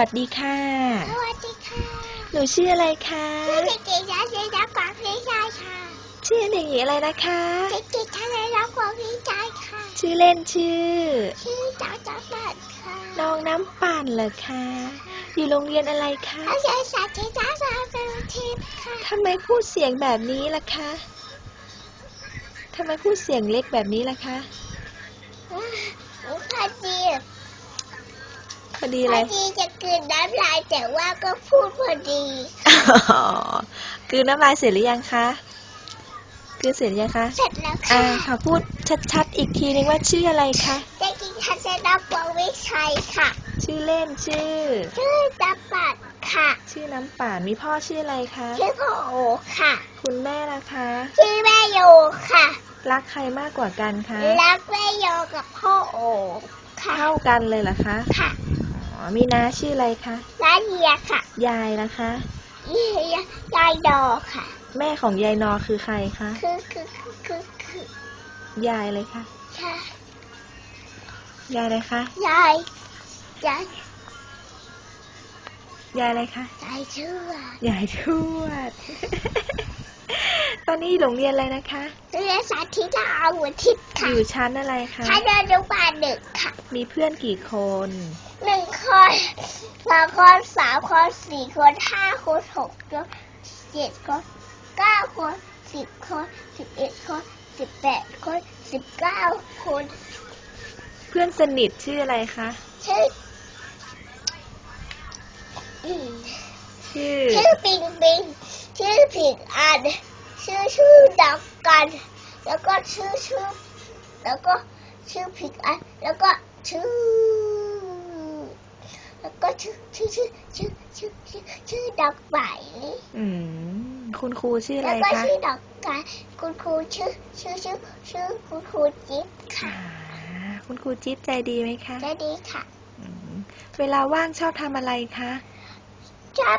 สวัสดีค่ะ สวัสดีค่ะ หนูชื่ออะไรคะชื่อเด็กหญิงยักษ์ยักษ์กว่าพี่ชายค่ะ ชื่อเด็กหญิงอะไรนะคะ เด็กหญิงทะเลรักกว่าพี่ชายค่ะ ชื่อเล่นชื่อ ชื่อจ๋าจ๋าบัดค่ะ น้องน้ำปั่นเหรอคะ อยู่โรงเรียนอะไรคะอาจารย์สาธิตาสาเป็นทิพย์ค่ะทำไมพูดเสียงแบบนี้ล่ะคะทำไมพูดเสียงเล็กแบบนี้ล่ะคะพอดี พอดีพเลอย ดีจะกลืนน้ำลายแต่ว่าก็พูดพอดี อ๋อคือน้ำลายเสร็จหรือยังคะคือเสร็จหรือยังคะ เสร็จแล้วอ่าค่ะขอพูดชัดๆ อีกทีนึงว่าชื่ออะไรคะ เด็กหญิงทัศนกว่าวิชัยค่ะชื่อเล่นชื่อ ชื่อจ๋าบัดค่ะ ชื่อน้ำป่าน มีพ่อชื่ออะไรคะ ชื่อพ่อโอค่ะ คุณแม่ล่ะคะ ชื่อแม่โยค่ะ รักใครมากกว่ากันคะ รักแม่โยกับพ่อโอค่ะ เท่ากันเลยเหรอคะ ค่ะ อ๋อมีน้าชื่ออะไรคะร้านเฮียค่ะ ยายล่ะคะเฮียยายดอค่ะ แม่ของยายนอคือใครคะคือคือคือคือคือยายเลยคะใช่ยายเลยคะยายยายยายอะไรคะยายชื่อยายทวด ตอนนี้อยู่โรงเรียนอะไรนะคะเรียนสาธิตาอาวุธิตอค่ะยู่ชั้นอะไรคะชั้นอนุบาลหนึ่งค่ะ มีเพื่อนกี่คนหนึ่งคนสองคนสามคนสี่คนห้าคนหกคนเจ็ดคนเก้าคนสิบคนสิบเอ็ดคนสิบแปดคนสิบเก้าคน เพื่อนสนิทชื่ออะไรคะชื่ออืมชื่อชื่อปิงปิงชื่อผิงอัน ชื่อชื่อดักกัน แล้วก็ชื่อชื่อ แล้วก็ชื่อผิงอันแล้วก็ชื่อ แล้วก็ชื่อชื่อชื่อชื่อชื่อชื่อชื่อดักไหมอืมคุณครูชื่ออะแล้ไรวก็คะชื่อดักกันคุณครูชื่อชื่อชื่อชื่อคุณครูจิ๊บค่ะ อ่าคุณครูจิ๊บใจดีไหมคะได้ดีค่ะ อืมเวลาว่างชอบทำอะไรคะ ชอบ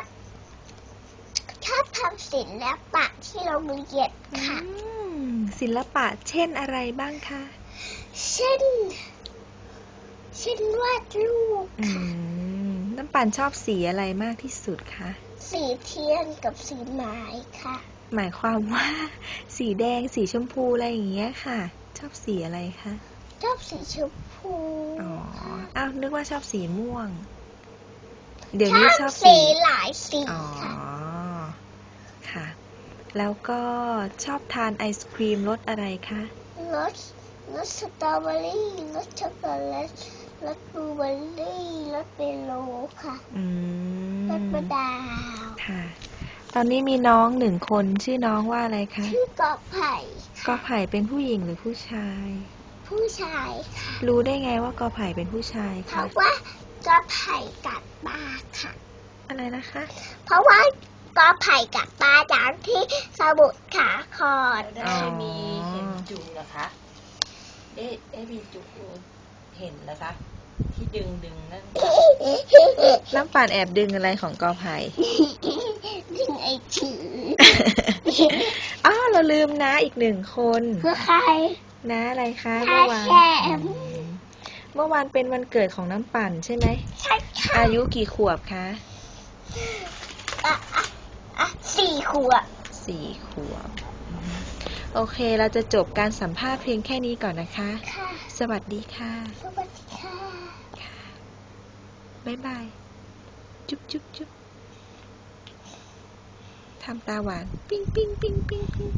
ชอบทำศิลปะที่โรงเรียนค่ะ อืมศิลปะเช่นอะไรบ้างคะเช่น เช่นวาดรูปอืค่ะ มน้ำปั่นชอบสีอะไรมากที่สุดคะ สีเทียนกับสีไม้ค่ะ หมายความว่า สีแดงสีชมพูอะไรอย่างเงี้ยค่ะ ชอบสีอะไรคะ ชอบสีชมพูอ๋อ ค่ะอ้าว นึกว่าชอบสีม่วง เดี๋ยวชนี้อบชอบสี หลายสีอ๋อ ค่ะ ค่ะ แล้วก็ชอบทานไอศครีมรสอะไรคะรสรสสตรอเบอรี่รสช็อกโกแลตรสบลูเบอร์รี่รสเมโลค่ะอืมรสมะนาวค่ะ ตอนนี้มีน้องหนึ่งคนชื่อน้องว่าอะไรคะชื่อกอไผ่กอไผ่เป็นผู้หญิงหรือผู้ชาย ผู้ชายค่ะรู้ได้ไงว่ากอไผ่เป็นผู้ชายเพคะราะว่ากอไผ่กัดปลาค่ะ อะไรนะคะ เพราะว่า กอไผ่กัดปลาจากที่สมุทรขาคอนได้มีเห็นจุงนะคะเอ๊ะเอ๊ะมีจุงเห็นนะคะที่ดึงดึงนั่นน้ำป่านแอบดึงอะไรของกอไผ่ดึงไอถืออ้าวเราลืมนะอีกหนึ่งคนเพื่อใครนะอะไรคะน้าเมื่อวานแชมป์อืมเมื่อวานเป็นวันเกิดของน้ำปั่นใช่ไหมใช่ค่ะอายุกี่ขวบคะอะอะอะ สี่ขวบสี่ขวบอืมโอเค เราจะจบการสัมภาษณ์เพียงแค่นี้ก่อนนะคะ ค่ะ สวัสดีค่ะ สวัสดีค่ะบ๊ายบาย จุ๊บจุ๊บจุ๊บทำตาหวาน ปิ้งปิ้งปิ้งปิ้งปิ้ง